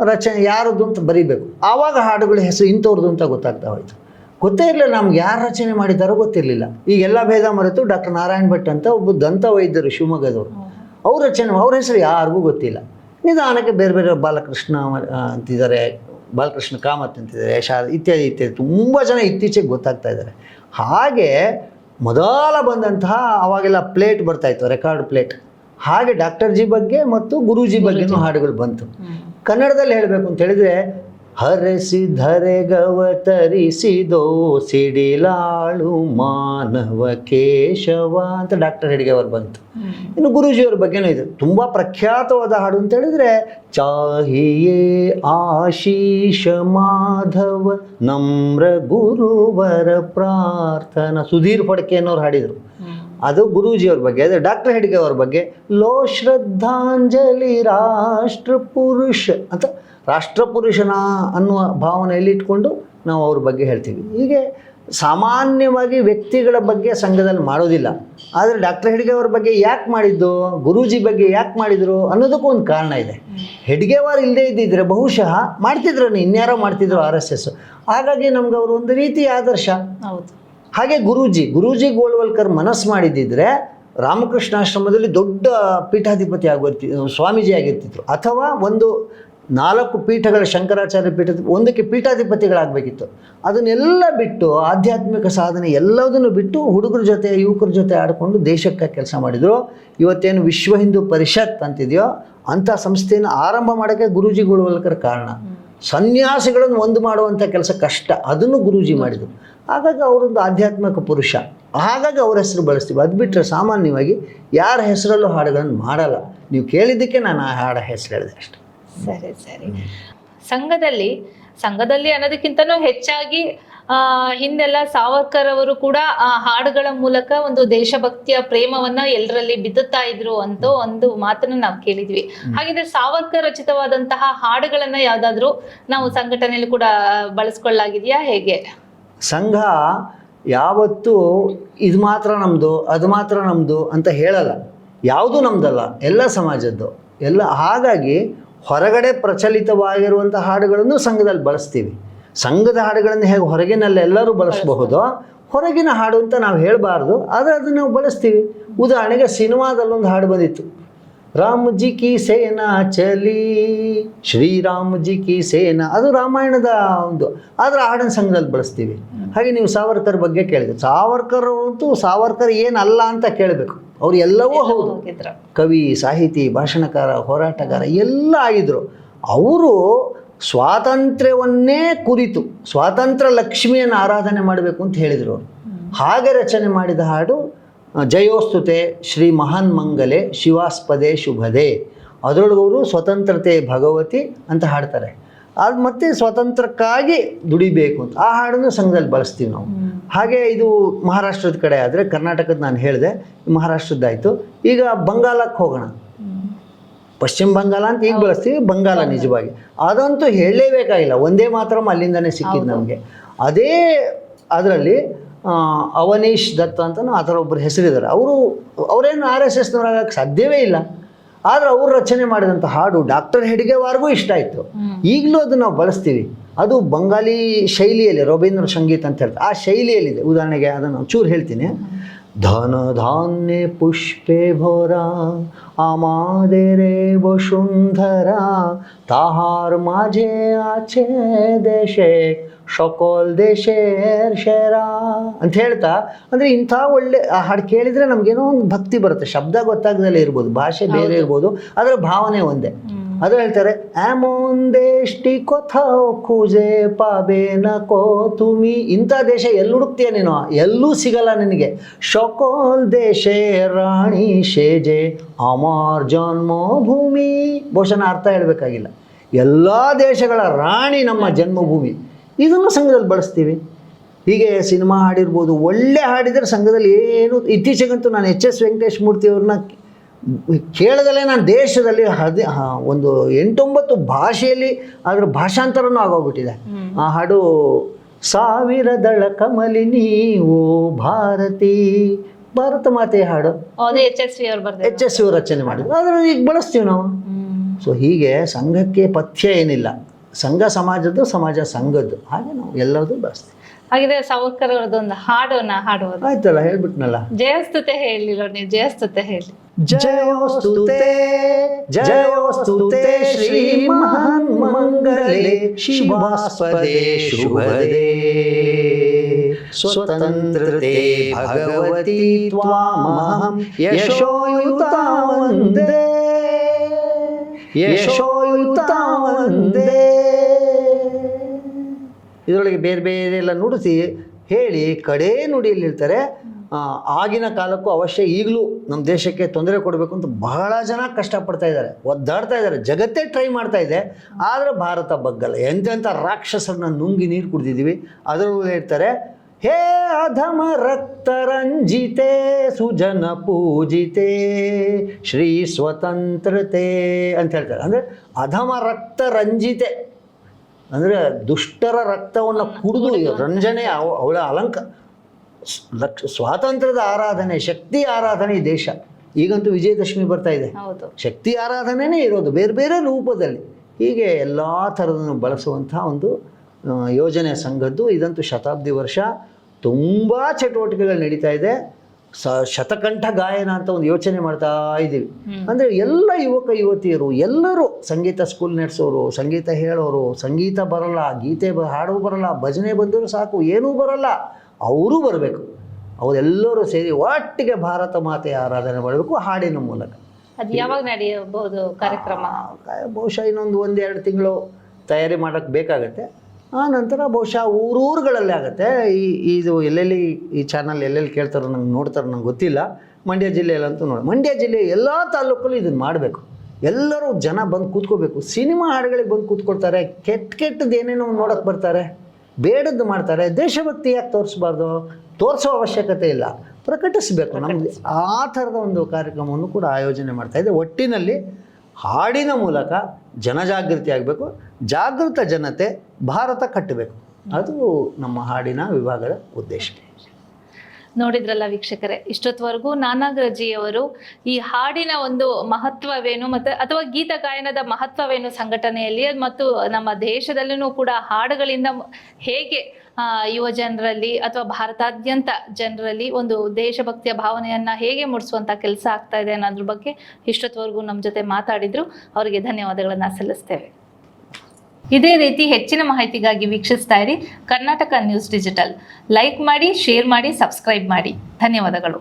ರಚನೆ ಯಾರದ್ದು ಅಂತ ಬರೀಬೇಕು. ಆವಾಗ ಹಾಡುಗಳ ಹೆಸರು ಇಂಥವ್ರದ್ದು ಅಂತ ಗೊತ್ತಾಗ್ತಾ ಹೋಯ್ತು. ಗೊತ್ತೇ ಇರಲಿಲ್ಲ ನಮ್ಗೆ ಯಾರು ರಚನೆ ಮಾಡಿದ್ದಾರೋ ಗೊತ್ತಿರಲಿಲ್ಲ. ಈಗ ಎಲ್ಲ ಭೇದ ಮರೆತು ಡಾಕ್ಟರ್ ನಾರಾಯಣ್ ಭಟ್ ಅಂತ ಒಬ್ಬ ದಂತ ವೈದ್ಯರು ಶಿವಮೊಗ್ಗದವರು. ಅವ್ರ ರಚನೆ ಅವ್ರ ಹೆಸರು ಯಾರಿಗೂ ಗೊತ್ತಿಲ್ಲ. ನಿಧಾನಕ್ಕೆ ಬೇರೆ ಬೇರೆ ಬಾಲಕೃಷ್ಣ ಅಂತಿದ್ದಾರೆ ಬಾಲಕೃಷ್ಣ ಕಾಮತ್ ಅಂತಿದ್ದಾರೆ ಶಾ ಇತ್ಯಾದಿ ಇತ್ಯಾದಿ ತುಂಬ ಜನ ಇತ್ತೀಚೆಗೆ ಗೊತ್ತಾಗ್ತಾ ಇದ್ದಾರೆ. ಹಾಗೆ ಮೊದಲ ಬಂದಂತಹ ಅವಾಗೆಲ್ಲ ಪ್ಲೇಟ್ ಬರ್ತಾಯಿತ್ತು ರೆಕಾರ್ಡ್ ಪ್ಲೇಟ್. ಹಾಗೆ ಡಾಕ್ಟರ್ ಜಿ ಬಗ್ಗೆ ಮತ್ತು ಗುರುಜಿ ಬಗ್ಗೆನೂ ಹಾಡುಗಳು ಬಂತು. ಕನ್ನಡದಲ್ಲಿ ಹೇಳಬೇಕು ಅಂತ ಹೇಳಿದ್ರೆ ಹರಸಿ ತರಿಸಿದೋ ಸಿಡಿಲಾಳು ಮಾನವ ಕೇಶವ ಅಂತ ಡಾಕ್ಟರ್ ಹೆಡ್ಗೆ ಅವರು ಬಂತು. ಇನ್ನು ಗುರುಜಿಯವ್ರ ಬಗ್ಗೆನೂ ಇದು ತುಂಬ ಪ್ರಖ್ಯಾತವಾದ ಹಾಡು ಅಂತ ಹೇಳಿದ್ರೆ ಚಾಹಿಯೇ ಆಶೀಷ ಮಾಧವ ನಮ್ರ ಗುರುವರ ಪ್ರಾರ್ಥನಾ ಸುಧೀರ್ ಫಡ್ಕೆ ಅನ್ನೋರು ಹಾಡಿದರು. ಅದು ಗುರೂಜಿಯವ್ರ ಬಗ್ಗೆ, ಅದು ಡಾಕ್ಟರ್ ಹೆಡ್ಗೆ ಅವ್ರ ಬಗ್ಗೆ. ಲೋ ಶ್ರದ್ಧಾಂಜಲಿ ರಾಷ್ಟ್ರ ಪುರುಷ ಅಂತ ರಾಷ್ಟ್ರ ಪುರುಷನ ಅನ್ನುವ ಭಾವನೆಯಲ್ಲಿ ಇಟ್ಕೊಂಡು ನಾವು ಅವ್ರ ಬಗ್ಗೆ ಹೇಳ್ತೀವಿ. ಹೀಗೆ ಸಾಮಾನ್ಯವಾಗಿ ವ್ಯಕ್ತಿಗಳ ಬಗ್ಗೆ ಸಂಘದಲ್ಲಿ ಮಾಡೋದಿಲ್ಲ. ಆದರೆ ಡಾಕ್ಟರ್ ಹೆಡ್ಗೆ ಅವ್ರ ಬಗ್ಗೆ ಯಾಕೆ ಮಾಡಿದ್ದು, ಗುರೂಜಿ ಬಗ್ಗೆ ಯಾಕೆ ಮಾಡಿದರು ಅನ್ನೋದಕ್ಕೂ ಒಂದು ಕಾರಣ ಇದೆ. ಹೆಡ್ಗೆವಾರ್ ಇಲ್ಲದೇ ಇದ್ದಿದ್ರೆ ಬಹುಶಃ ಮಾಡ್ತಿದ್ರು ಇನ್ಯಾರೋ ಮಾಡ್ತಿದ್ರು ಆರ್ ಎಸ್ ಎಸ್. ಹಾಗಾಗಿ ನಮ್ಗೆ ಅವರು ಒಂದು ರೀತಿ ಆದರ್ಶ. ಹೌದು. ಹಾಗೆ ಗುರೂಜಿ ಗುರೂಜಿ ಗೋಳ್ವಲ್ಕರ್ ಮನಸ್ಸು ಮಾಡಿದ್ದಿದ್ರೆ ರಾಮಕೃಷ್ಣಾಶ್ರಮದಲ್ಲಿ ದೊಡ್ಡ ಪೀಠಾಧಿಪತಿ ಆಗಿರ್ತಿ ಸ್ವಾಮೀಜಿ ಆಗಿರ್ತಿದ್ರು. ಅಥವಾ ಒಂದು ನಾಲ್ಕು ಪೀಠಗಳ ಶಂಕರಾಚಾರ್ಯ ಪೀಠ, ಒಂದಕ್ಕೆ ಪೀಠಾಧಿಪತಿಗಳಾಗಬೇಕಿತ್ತು. ಅದನ್ನೆಲ್ಲ ಬಿಟ್ಟು ಆಧ್ಯಾತ್ಮಿಕ ಸಾಧನೆ ಎಲ್ಲದನ್ನು ಬಿಟ್ಟು ಹುಡುಗರ ಜೊತೆ, ಯುವಕರ ಜೊತೆ ಆಡಿಕೊಂಡು ದೇಶಕ್ಕೆ ಕೆಲಸ ಮಾಡಿದರು. ಇವತ್ತೇನು ವಿಶ್ವ ಹಿಂದೂ ಪರಿಷತ್ ಅಂತಿದೆಯೋ, ಅಂಥ ಸಂಸ್ಥೆಯನ್ನು ಆರಂಭ ಮಾಡೋಕ್ಕೆ ಗುರೂಜಿ ಗೋಳ್ವಲ್ಕರ್ ಕಾರಣ. ಸನ್ಯಾಸಿಗಳನ್ನು ಒಂದು ಮಾಡುವಂಥ ಕೆಲಸ ಕಷ್ಟ. ಅದನ್ನು ಗುರೂಜಿ ಮಾಡಿದರು. ಹಾಗಾಗಿ ಅವರೊಂದು ಆಧ್ಯಾತ್ಮಿಕ ಪುರುಷ. ಹಾಗಾಗಿ ಅವ್ರ ಹೆಸರು ಬಳಸ್ತೀವಿ. ಅದು ಬಿಟ್ಟರೆ ಸಾಮಾನ್ಯವಾಗಿ ಯಾರ ಹೆಸರಲ್ಲೂ ಹಾಡುಗಳನ್ನು ಮಾಡಲ್ಲ. ನೀವು ಕೇಳಿದ್ದಕ್ಕೆ ನಾನು ಆ ಹಾಡ ಹೆಸರು ಹೇಳಿದೆ ಅಷ್ಟೆ. ಸರಿ ಸರಿ. ಸಂಘದಲ್ಲಿ ಸಂಘದಲ್ಲಿ ಅನ್ನೋದಕ್ಕಿಂತನೂ ಹೆಚ್ಚಾಗಿ ಆ ಹಿಂದೆಲ್ಲ ಸಾವರ್ಕರ್ ಅವರು ಕೂಡ ಆ ಹಾಡುಗಳ ಮೂಲಕ ಒಂದು ದೇಶಭಕ್ತಿಯ ಪ್ರೇಮವನ್ನ ಎಲ್ಲರಲ್ಲಿ ಬಿದ್ದುತ್ತಾ ಇದ್ರು ಅಂತ ಒಂದು ಮಾತನ್ನ ನಾವು ಕೇಳಿದ್ವಿ. ಹಾಗಿದ್ರೆ ಸಾವರ್ಕರ್ ರಚಿತವಾದಂತಹ ಹಾಡುಗಳನ್ನ ಯಾವ್ದಾದ್ರು ನಾವು ಸಂಘಟನೆಯಲ್ಲಿ ಕೂಡ ಬಳಸ್ಕೊಳ್ಳಾಗಿದೆಯಾ ಹೇಗೆ? ಸಂಘ ಯಾವತ್ತೂ ಇದು ಮಾತ್ರ ನಮ್ಮದು ಅದು ಮಾತ್ರ ನಮ್ಮದು ಅಂತ ಹೇಳಲ್ಲ. ಯಾವುದು ನಮ್ಮದಲ್ಲ ಎಲ್ಲ ಸಮಾಜದ್ದು. ಎಲ್ಲ ಹಾಗಾಗಿ ಹೊರಗಡೆ ಪ್ರಚಲಿತವಾಗಿರುವಂಥ ಹಾಡುಗಳನ್ನು ಸಂಘದಲ್ಲಿ ಬಳಸ್ತೀವಿ. ಸಂಘದ ಹಾಡುಗಳನ್ನು ಹೇಗೆ ಹೊರಗಿನಲ್ಲಿ ಎಲ್ಲರೂ ಬಳಸಬಹುದು, ಹೊರಗಿನ ಹಾಡು ಅಂತ ನಾವು ಹೇಳಬಾರ್ದು, ಆದರೆ ಅದನ್ನು ನಾವು ಬಳಸ್ತೀವಿ. ಉದಾಹರಣೆಗೆ ಸಿನಿಮಾದಲ್ಲೊಂದು ಹಾಡು ಬಂದಿತ್ತು. ರಾಮ್ ಜಿ ಕಿ ಸೇನಾ ಚಲಿ. ಶ್ರೀರಾಮ್ ಜಿ ಕಿ ಸೇನಾ. ಅದು ರಾಮಾಯಣದ ಒಂದು. ಆದರೆ ಹಾಡಿನ ಸಂಘದಲ್ಲಿ ಬಳಸ್ತೀವಿ. ಹಾಗೆ ನೀವು ಸಾವರ್ಕರ್ ಬಗ್ಗೆ ಕೇಳಿದ್ರು. ಸಾವರ್ಕರ್ ಅಂತೂ ಸಾವರ್ಕರ್ ಏನಲ್ಲ ಅಂತ ಕೇಳಬೇಕು. ಅವ್ರು ಎಲ್ಲವೂ ಹೌದು. ಕವಿ ಸಾಹಿತಿ ಭಾಷಣಕಾರ ಹೋರಾಟಗಾರ ಎಲ್ಲ ಆಗಿದ್ರು. ಅವರು ಸ್ವಾತಂತ್ರ್ಯವನ್ನೇ ಕುರಿತು ಸ್ವಾತಂತ್ರ್ಯ ಲಕ್ಷ್ಮಿಯನ್ನು ಆರಾಧನೆ ಮಾಡಬೇಕು ಅಂತ ಹೇಳಿದರು ಅವರು. ಹಾಗೆ ರಚನೆ ಮಾಡಿದ ಹಾಡು ಜಯೋಸ್ತುತೆ ಶ್ರೀ ಮಹಾನ್ ಮಂಗಲೆ ಶಿವಾಸ್ಪದೆ ಶುಭದೆ. ಅದರೊಳಗವರು ಸ್ವತಂತ್ರತೆ ಭಗವತಿ ಅಂತ ಹಾಡ್ತಾರೆ. ಅದು ಮತ್ತೆ ಸ್ವತಂತ್ರಕ್ಕಾಗಿ ದುಡಿಬೇಕು ಅಂತ. ಆ ಹಾಡನ್ನು ಸಂಘದಲ್ಲಿ ಬಳಸ್ತೀವಿ ನಾವು. ಹಾಗೆ ಇದು ಮಹಾರಾಷ್ಟ್ರದ ಕಡೆ ಆದರೆ ಕರ್ನಾಟಕದ ನಾನು ಹೇಳಿದೆ ಮಹಾರಾಷ್ಟ್ರದ್ದಾಯಿತು. ಈಗ ಬಂಗಾಲಕ್ಕೆ ಹೋಗೋಣ. ಪಶ್ಚಿಮ ಬಂಗಾಲ ಅಂತ ಈಗ ಬಳಸ್ತೀವಿ ಬಂಗಾಲ ನಿಜವಾಗಿ. ಅದಂತೂ ಹೇಳಲೇಬೇಕಾಗಿಲ್ಲ. ಒಂದೇ ಮಾತ್ರ ಅಲ್ಲಿಂದನೇ ಸಿಕ್ಕಿದ್ದು ನಮಗೆ. ಅದೇ ಅದರಲ್ಲಿ ಅವನೀಶ್ ದತ್ತ ಅಂತಲೂ ಆ ಥರ ಒಬ್ಬರು ಹೆಸರಿದ್ದಾರೆ. ಅವರು ಅವರೇನು ಆರ್ ಎಸ್ ಎಸ್ನವರಾಗಕ್ಕೆ ಸಾಧ್ಯವೇ ಇಲ್ಲ. ಆದರೆ ಅವರು ರಚನೆ ಮಾಡಿದಂಥ ಹಾಡು ಡಾಕ್ಟರ್ ಹೆಡ್ಗೆವಾರ್ಗೂ ಇಷ್ಟ ಆಯಿತು. ಈಗಲೂ ಅದನ್ನು ನಾವು ಬಳಸ್ತೀವಿ. ಅದು ಬಂಗಾಲಿ ಶೈಲಿಯಲ್ಲಿ ರವೀಂದ್ರ ಸಂಗೀತ ಅಂತ ಹೇಳ್ತಾರೆ. ಆ ಶೈಲಿಯಲ್ಲಿದೆ. ಉದಾಹರಣೆಗೆ ಅದನ್ನು ಚೂರು ಹೇಳ್ತೀನಿ. ಧನ ಧಾನ್ಯ ಪುಷ್ಪೆ ಭೋರ ಆಮಾದೇರೆ ವಸುಂಧರ ತಾಹಾರ್ ಮಾಝೆ ಆಚೆ ದೇಶೆ ಶಕೋಲ್ ದೇಶೇರ್ ಶೇರಾ ಅಂತ ಹೇಳ್ತಾ ಅಂದರೆ ಇಂಥ ಒಳ್ಳೆ ಆ ಹಾಡು ಕೇಳಿದರೆ ನಮಗೇನೋ ಒಂದು ಭಕ್ತಿ ಬರುತ್ತೆ. ಶಬ್ದ ಗೊತ್ತಾಗ್ದಲ್ಲೇ ಇರ್ಬೋದು ಭಾಷೆ ಬೇರೆ ಇರ್ಬೋದು ಅದರ ಭಾವನೆ ಒಂದೇ. ಅದು ಹೇಳ್ತಾರೆ ಆಮೋನ್ ದೇಶ್ಟಿ ಕೊಥಾವ್ ಕುಜೆ ಪಾಬೇನ ಕೋ ತುಮಿ ಇಂಥ ದೇಶ ಎಲ್ಲಿ ಹುಡುಕ್ತೀಯ ನೀನು? ಎಲ್ಲೂ ಸಿಗಲ್ಲ ನಿನಗೆ. ಶಕೋಲ್ ದೇಶೆ ರಾಣಿ ಶೇಜೆ ಅಮರ್ ಜನ್ಮಭೂಮಿ ಬಹುಶಃ ಅರ್ಥ ಹೇಳಬೇಕಾಗಿಲ್ಲ. ಎಲ್ಲ ದೇಶಗಳ ರಾಣಿ ನಮ್ಮ ಜನ್ಮಭೂಮಿ. ಇದನ್ನು ಸಂಘದಲ್ಲಿ ಬಳಸ್ತೀವಿ. ಹೀಗೆ ಸಿನಿಮಾ ಹಾಡಿರ್ಬೋದು ಒಳ್ಳೆ ಹಾಡಿದರೆ ಸಂಘದಲ್ಲಿ ಏನು ಇತ್ತೀಚೆಗಂತೂ ನಾನು ಎಚ್ ಎಸ್ ವೆಂಕಟೇಶ್ ಮೂರ್ತಿ ಅವ್ರನ್ನ ಕೇಳದಲ್ಲೇ ನಾನು ದೇಶದಲ್ಲಿ ಹದಿ ಒಂದು ಎಂಟೊಂಬತ್ತು ಭಾಷೆಯಲ್ಲಿ ಅದರ ಭಾಷಾಂತರನೂ ಆಗೋಗ್ಬಿಟ್ಟಿದೆ. ಆ ಹಾಡು ಸಾವಿರ ದಳ ಕಮಲಿನಿ ಓ ಭಾರತಿ ಭಾರತ ಮಾತೆ ಹಾಡು. ಎಚ್ ಎಸ್ ವಿ ರಚನೆ ಮಾಡಿದ್ರು. ಅದನ್ನು ಈಗ ಬಳಸ್ತೀವಿ ನಾವು. ಸೊ ಹೀಗೆ ಸಂಘಕ್ಕೆ ಪಥ್ಯ ಏನಿಲ್ಲ. ಸಂಘ ಸಮಾಜದ್ದು ಸಮಾಜ ಸಂಘದ್ದು. ಹಾಗೆ ನಾವು ಎಲ್ಲದೂ ಬಳಸ್ತೀವಿ. ಹಾಗಿದ್ರೆ ಸಾವರ್ಕರ್ ಅವ್ರದ್ದು ಒಂದು ಹಾಡನ್ನ ಹಾಡುವುದು. ಆಯ್ತಲ್ಲ ಹೇಳ್ಬಿಟ್ನಲ್ಲ? ಜಯಸ್ತುತೆ ಹೇಳಿರೋ ನೀವು ಜಯಸ್ತುತೆ ಹೇಳಿ. ಜಯೋಸ್ತುತೆ ಜಯೋಸ್ತುತೆ ಶ್ರೀ ಮಹಾನ್ ಮಂಗಲೇ ಶಿವಾಸ್ಪದೇ ಶುಭದೇ. ಸ್ವತಂತ್ರತೆ ಭಗವತಿ ತ್ವಾಮಹಂ ಯಶೋಯುತ ವಂದೇ. ಯಶೋಯುತ ವಂದೇ. ಇದರೊಳಗೆ ಬೇರೆ ಬೇರೆ ಎಲ್ಲ ನುಡಿಸಿ ಹೇಳಿ ಕಡೇ ನುಡಿಯಲ್ಲಿರ್ತಾರೆ ಆಗಿನ ಕಾಲಕ್ಕೂ ಅವಶ್ಯ ಈಗಲೂ ನಮ್ಮ ದೇಶಕ್ಕೆ ತೊಂದರೆ ಕೊಡಬೇಕು ಅಂತ ಬಹಳ ಜನ ಕಷ್ಟಪಡ್ತಾ ಇದ್ದಾರೆ. ಒದ್ದಾಡ್ತಾ ಇದ್ದಾರೆ. ಜಗತ್ತೇ ಟ್ರೈ ಮಾಡ್ತಾ ಇದೆ. ಆದರೆ ಭಾರತ ಬಗ್ಗಲ್ಲ. ಎಂತೆಂಥ ರಾಕ್ಷಸರನ್ನ ನುಂಗಿ ನೀರು ಕುಡಿದಿದ್ದೀವಿ. ಅದರಲ್ಲೂ ಇರ್ತಾರೆ ಹೇ ಅಧಮ ರಕ್ತರಂಜಿತೆ ಸುಜನ ಪೂಜಿತೆ, ಶ್ರೀ ಸ್ವತಂತ್ರತೆ ಅಂತ ಹೇಳ್ತಾರೆ. ಅಂದರೆ ಅಧಮ ರಕ್ತ ರಂಜಿತೆ ಅಂದರೆ ದುಷ್ಟರ ರಕ್ತವನ್ನು ಕುಡಿದು ರಂಜನೆ ಅವ- ಅವಳ ಅಲಂಕ ಲಕ್ಷ ಸ್ವಾತಂತ್ರ್ಯದ ಆರಾಧನೆ ಶಕ್ತಿ ಆರಾಧನೆ ಈ ದೇಶ. ಈಗಂತೂ ವಿಜಯದಶಮಿ ಬರ್ತಾ ಇದೆ. ಶಕ್ತಿ ಆರಾಧನೆನೇ ಇರೋದು ಬೇರೆ ಬೇರೆ ರೂಪದಲ್ಲಿ. ಹೀಗೆ ಎಲ್ಲ ಥರದನ್ನು ಬಳಸುವಂಥ ಒಂದು ಯೋಜನೆ ಸಂಘದ್ದು ಇದಂತೂ ಶತಾಬ್ದಿ ವರ್ಷ ತುಂಬ ಚಟುವಟಿಕೆಗಳು ನಡೀತಾ ಇದೆ. ಸ ಶತಕಂಠ ಗಾಯನ ಅಂತ ಒಂದು ಯೋಚನೆ ಮಾಡ್ತಾ ಇದ್ದೀವಿ. ಅಂದರೆ ಎಲ್ಲ ಯುವಕ ಯುವತಿಯರು ಎಲ್ಲರೂ ಸಂಗೀತ ಸ್ಕೂಲ್ ನಡೆಸೋರು ಸಂಗೀತ ಹೇಳೋರು ಸಂಗೀತ ಬರಲ್ಲ ಗೀತೆ ಬ ಹಾಡು ಬರಲ್ಲ ಭಜನೆ ಬಂದರೂ ಸಾಕು ಏನೂ ಬರಲ್ಲ ಅವರೂ ಬರಬೇಕು. ಅವರೆಲ್ಲರೂ ಸೇರಿ ಒಟ್ಟಿಗೆ ಭಾರತ ಮಾತೆ ಆರಾಧನೆ ಮಾಡಬೇಕು ಹಾಡಿನ ಮೂಲಕ. ಅದು ಯಾವಾಗ ನಡೆಯಬಹುದು ಕಾರ್ಯಕ್ರಮ? ಬಹುಶಃ ಇನ್ನೊಂದು ಒಂದೆರಡು ತಿಂಗಳು ತಯಾರಿ ಮಾಡೋಕ್ಕೆ ಬೇಕಾಗತ್ತೆ. ಆ ನಂತರ ಬಹುಶಃ ಊರೂರುಗಳಲ್ಲಿ ಆಗುತ್ತೆ. ಈ ಇದು ಎಲ್ಲೆಲ್ಲಿ ಈ ಚಾನಲ್ ಎಲ್ಲೆಲ್ಲಿ ಕೇಳ್ತಾರೋ ನಂಗೆ ನೋಡ್ತಾರೋ ನಂಗೆ ಗೊತ್ತಿಲ್ಲ. ಮಂಡ್ಯ ಜಿಲ್ಲೆಯಲ್ಲಂತೂ ನೋಡಿ ಮಂಡ್ಯ ಜಿಲ್ಲೆ ಎಲ್ಲ ತಾಲೂಕಲ್ಲೂ ಇದನ್ನು ಮಾಡಬೇಕು. ಎಲ್ಲರೂ ಜನ ಬಂದು ಕೂತ್ಕೋಬೇಕು. ಸಿನಿಮಾ ಹಾಡುಗಳಿಗೆ ಬಂದು ಕೂತ್ಕೊಳ್ತಾರೆ. ಕೆಟ್ಟ ಕೆಟ್ಟದ್ದು ಏನೇನೋ ನೋಡೋಕ್ಕೆ ಬರ್ತಾರೆ. ಬೇಡದ್ದು ಮಾಡ್ತಾರೆ. ದೇಶಭಕ್ತಿ ಯಾಕೆ ತೋರಿಸ್ಬಾರ್ದು? ತೋರಿಸೋ ಅವಶ್ಯಕತೆ ಇಲ್ಲ. ಪ್ರಕಟಿಸಬೇಕು. ನಮಗೆ ಆ ಥರದ ಒಂದು ಕಾರ್ಯಕ್ರಮವನ್ನು ಕೂಡ ಆಯೋಜನೆ ಮಾಡ್ತಾ ಇದೆ. ಒಟ್ಟಿನಲ್ಲಿ ಹಾಡಿನ ಮೂಲಕ ಜನಜಾಗೃತಿ ಆಗಬೇಕು ಜಾಗೃತ ಜನತೆ ಭಾರತ ಕಟ್ಟಬೇಕು. ಅದು ನಮ್ಮ ಹಾಡಿನ ವಿಭಾಗದ ಉದ್ದೇಶ. ನೋಡಿದ್ರಲ್ಲ ವೀಕ್ಷಕರೇ, ಇಷ್ಟೊತ್ತವರೆಗೂ ನಾನಾಗ್ರಜಿಯವರು ಈ ಹಾಡಿನ ಒಂದು ಮಹತ್ವವೇನು ಮತ್ತು ಅಥವಾ ಗೀತ ಗಾಯನದ ಮಹತ್ವವೇನು ಸಂಘಟನೆಯಲ್ಲಿ ಮತ್ತು ನಮ್ಮ ದೇಶದಲ್ಲೂ ಕೂಡ ಹಾಡುಗಳಿಂದ ಹೇಗೆ ಯುವ ಜನರಲ್ಲಿ ಅಥವಾ ಭಾರತಾದ್ಯಂತ ಜನರಲ್ಲಿ ಒಂದು ದೇಶಭಕ್ತಿಯ ಭಾವನೆಯನ್ನ ಹೇಗೆ ಮೂಡಿಸುವಂತ ಕೆಲಸ ಆಗ್ತಾ ಇದೆ ಅನ್ನೋದ್ರ ಬಗ್ಗೆ ಇಷ್ಟೊತ್ತವರೆಗೂ ನಮ್ಮ ಜೊತೆ ಮಾತಾಡಿದ್ರು. ಅವರಿಗೆ ಧನ್ಯವಾದಗಳನ್ನ ಸಲ್ಲಿಸ್ತೇವೆ. ಇದೇ ರೀತಿ ಹೆಚ್ಚಿನ ಮಾಹಿತಿಗಾಗಿ ವೀಕ್ಷಿಸ್ತಾ ಇರಿ ಕರ್ನಾಟಕ ನ್ಯೂಸ್ ಡಿಜಿಟಲ್. ಲೈಕ್ ಮಾಡಿ ಶೇರ್ ಮಾಡಿ ಸಬ್ಸ್ಕ್ರೈಬ್ ಮಾಡಿ. ಧನ್ಯವಾದಗಳು.